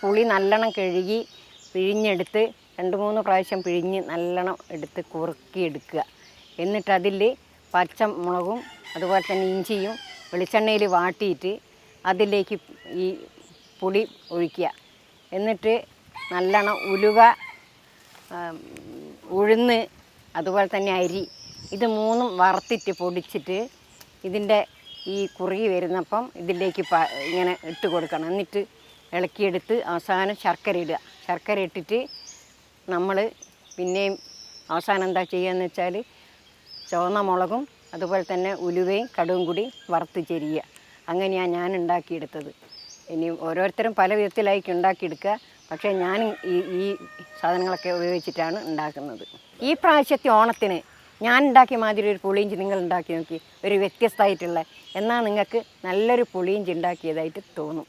പുളി നല്ലോണം കഴുകി പിഴിഞ്ഞെടുത്ത് രണ്ട് മൂന്ന് പ്രാവശ്യം പിഴിഞ്ഞ് നല്ലോണം എടുത്ത് കുറുക്കിയെടുക്കുക. എന്നിട്ടതിൽ പച്ചമുളകും അതുപോലെ തന്നെ ഇഞ്ചിയും വെളിച്ചെണ്ണയിൽ വാട്ടിയിട്ട് അതിലേക്ക് ഈ പുളി ഒഴിക്കുക. എന്നിട്ട് നല്ലോണം ഉലുവ ഉഴുന്ന് അതുപോലെ തന്നെ അരി ഇത് മൂന്നും വറുത്തിട്ട് പൊടിച്ചിട്ട് ഇതിന്റെ ഈ കുറുകി വരുന്നപ്പം ഇതിലേക്ക് ഇങ്ങനെ ഇട്ട് കൊടുക്കണം. എന്നിട്ട് ഇളക്കിയെടുത്ത് അവസാനം ശർക്കര ഇടുക. ശർക്കര ഇട്ടിട്ട് നമ്മൾ പിന്നെയും അവസാനം എന്താ ചെയ്യുകയെന്ന് വെച്ചാൽ ചുവന്ന മുളകും അതുപോലെ തന്നെ ഉലുവയും കടുവും കൂടി വറുത്ത് ചെരിയുക. അങ്ങനെയാണ് ഞാൻ ഉണ്ടാക്കിയെടുത്തത്. ഇനി ഓരോരുത്തരും പല വിധത്തിലായിരിക്കും ഉണ്ടാക്കിയെടുക്കുക. പക്ഷേ ഞാൻ ഈ ഈ സാധനങ്ങളൊക്കെ ഉപയോഗിച്ചിട്ടാണ് ഉണ്ടാക്കുന്നത്. ഈ പ്രാവശ്യത്തെ ഓണത്തിന് ഞാൻ ഉണ്ടാക്കിയ മാതിരി ഒരു പുളിയിഞ്ചി നിങ്ങൾ ഉണ്ടാക്കി നോക്കി. ഒരു വ്യത്യസ്തമായിട്ടുള്ള. എന്നാൽ നിങ്ങൾക്ക് നല്ലൊരു പുളിയിഞ്ചി ഉണ്ടാക്കിയതായിട്ട് തോന്നും.